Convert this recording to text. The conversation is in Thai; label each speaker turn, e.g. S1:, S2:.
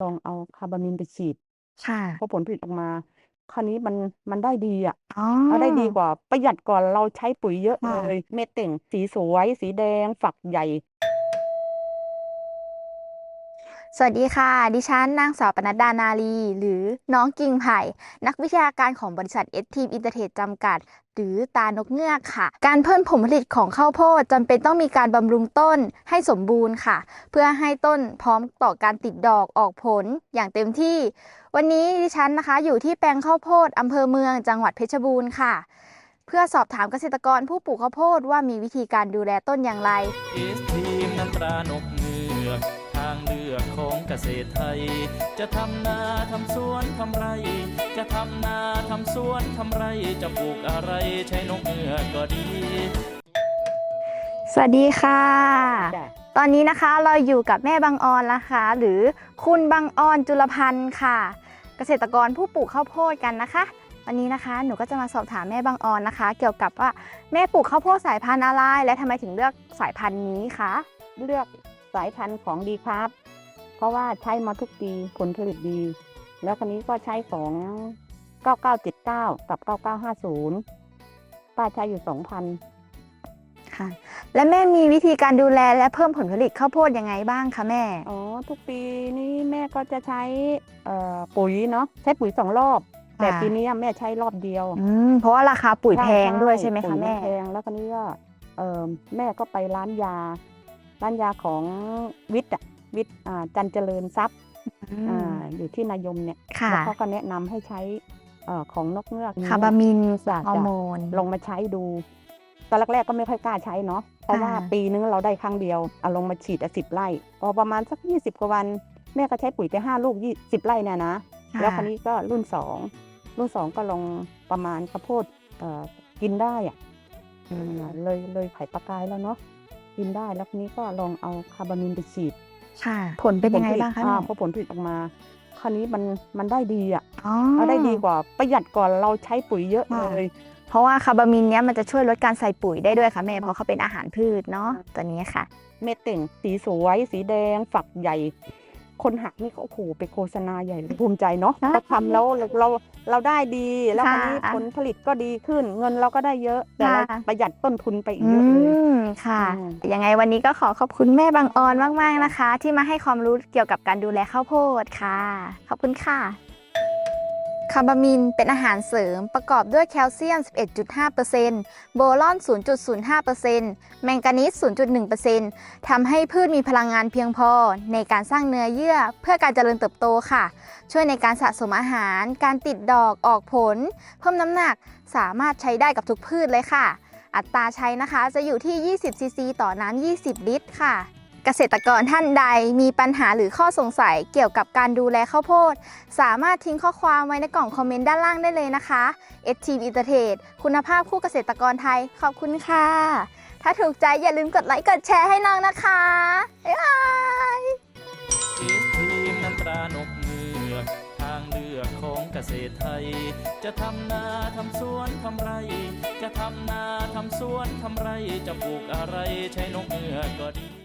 S1: ลองเอาคาร์บามินไปฉีด
S2: ค่ะ
S1: พอผลผลิตออกมา คราวนี้มันมันได้ดีอะ
S2: อ๋อ
S1: เอาได้ดีกว่าประหยัดกว่าเราใช้ปุ๋ยเยอะ
S2: ค่ะ
S1: เลย เม็ดเต่งสีสวย สีแดงฝักใหญ่
S2: สวัสดีค่ะ ดิฉันนางสาวปนัดดานาลี หรือน้องกิ่งไผ่ นักวิชาการของบริษัทเอสทีมอินเตอร์เทรดจำกัด หรือตานกเงือกค่ะ การเพิ่มผลผลิตของข้าวโพดจำเป็นต้องมีการบำรุงต้นให้สมบูรณ์ค่ะ เพื่อให้ต้นพร้อมต่อการติดดอกออกผลอย่างเต็มที่ วันนี้ดิฉันนะคะอยู่ที่แปลงข้าวโพดอำเภอเมืองจังหวัดเพชรบูรณ์ค่ะ เพื่อสอบถามเกษตรกรผู้ปลูกข้าวโพดว่ามีวิธีการดูแลต้นอย่างไร
S3: เอสทีมน้ำตรานกเงือกางเลือกของเกษตรไทย จะทำนาทำสวนทำไร จะทำนาทำสวนทำไร จะปลูกอะไรใช้นกเงือกก็ดี
S2: สวัสดีค่ะ
S1: จ้ะ
S2: ตอนนี้นะคะเราอยู่กับแม่บางออนนะคะ หรือคุณบางออนจุลพันธ์ค่ะ เกษตรกรผู้ปลูกข้าวโพดกันนะคะ วันนี้นะคะหนูก็จะมาสอบถามแม่บางออนนะคะ เกี่ยวกับว่าแม่ปลูกข้าวโพดสายพันธุ์อะไรและทำไมถึงเลือกสายพันธุ์นี้คะ
S1: เลือก สายพันธุ์ของดีครับ เพราะว่าใช้มาทุกปีผลผลิตดี แล้วคราวนี้ก็ใช้ของ 9979 กับ 9950 ป้าใช้อยู่ 2,000
S2: ค่ะ และแม่มีวิธีการดูแลและเพิ่มผลผลิตข้าวโพดยังไงบ้างคะแม่
S1: อ๋อ ทุกปีนี้แม่ก็จะใช้เอ่อปุ๋ยเนาะใช้ปุ๋ยสองรอบแต่
S2: ค่ะ
S1: ปีนี้แม่ใช้รอบเดียว
S2: อืมเพราะว่าราคาปุ๋ยแพงด้วยใช่ไหม
S1: ปุ๋
S2: คะ
S1: ยน
S2: แม่
S1: แพงแล้วคราวนี้ก็เออแม่ก็ไปร้านยา ร้านยาของวิทย์อะวิทย์อ่าจันเจริญทรัพย์
S2: อื
S1: อ่ามอยู่ที่นายมเนี่ย
S2: ค่ะ
S1: แล้วเขาก็แนะนำให้ใช้เอ่อของนกเงือก
S2: คาร์บามิน
S1: จ้ะ
S2: ฮอร์โมน
S1: ลองมาใช้ดู ตอนแรกๆก็ไม่ค่อยกล้าใช้เนาะเพราะว่า
S2: ค่ะ
S1: ปีนึงเราได้ครั้งเดียวเอาลงมาฉีดสิบไร่พอประมาณสักยี่สิบกว่าวัน แม่ก็ใช้ปุ๋ยไปห้าลูกยี่สิบไร่เนี่ยนะแล้วคราวนี้ก็รุ่นสองรุ่นสองก็ลงประมาณข้าวโพดเอ่อกินได้อะ
S2: อืม
S1: อ่าเลยเลยไข่ปลากายแล้วเนาะ กินได้ แล้วคราวนี้ก็ลองเอาคาร์บามินไปฉีด
S2: ค่ะ ผลเป็นยังไง
S1: ผลผลิต
S2: บ้างคะ
S1: อ่
S2: แม่
S1: พอผลผลิตออกมา คราวนี้มันมันได้ดีอะ
S2: อ๋อ
S1: เอาได้ดีกว่าประหยัดกว่าเราใช้ปุ๋ยเยอะ
S2: ค่ะ
S1: เลย
S2: เพราะว่าคาร์บามินเนี้ยมันจะช่วยลดการใส่ปุ๋ยได้ด้วยค่ะแม่เพราะเขาเป็นอาหารพืชเนาะตัวนี้ค่ะ
S1: เม็ดเต่งสีสวย สีแดง ฝักใหญ่ คนหักนี่ก็โอ้โหไปโฆษณาใหญ่เลยภูมิใจเนาะ
S2: ค่ะ
S1: เราทำแล้วเรา เราเราได้ดี แล้วคราวนี้
S2: ค่ะ
S1: ผลผลิตก็ดีขึ้น เงินเราก็ได้เยอะแต่เรา
S2: ค่ะ
S1: ประหยัดต้นทุนไปอีก
S2: อื
S1: เยอะเลย
S2: มค่ะ
S1: อืม
S2: ยังไงวันนี้ก็ขอขอบคุณแม่บางออนมาก ๆ นะคะ ที่มาให้ความรู้เกี่ยวกับการดูแลข้าวโพดค่ะ ขอบคุณค่ะ คาร์บามินเป็นอาหารเสริมประกอบด้วยแคลเซียม 11.5%โบรอน 0.05%แมงกานีส 0.1%ทำให้พืชมีพลังงานเพียงพอ ในการสร้างเนื้อเยื่อเพื่อการเจริญเติบโตค่ะ ช่วยในการสะสมอาหาร การติดดอกออกผล เพิ่มน้ำหนักสามารถใช้ได้กับทุกพืชเลยค่ะ อัตราใช้นะคะจะอยู่ที่ 20 ซีซี ต่อน้ำ20 ลิตรค่ะ เกษตรกรท่านใดมีปัญหาหรือข้อสงสัยเกี่ยวกับการดูแลข้าวโพด สามารถทิ้งข้อความไว้ในกล่องคอมเมนต์ด้านล่างได้เลยนะคะ s t v i n t e r t a d คุณภาพคู่เกษตรกรไทย ขอบคุณค่ะ ถ้าถูกใจอย่าลืมกดไลค์กดแชร์ให้น้องนะคะ บ๊ายบาย
S3: เอสทีมน้ำตรานกเงือกทางเลือกของเกษตรไทย จะทำนาทำสวนทำไร จะทำนาทำสวนทำไรจะปลูกอะไรใช้นกเงือกก็ดี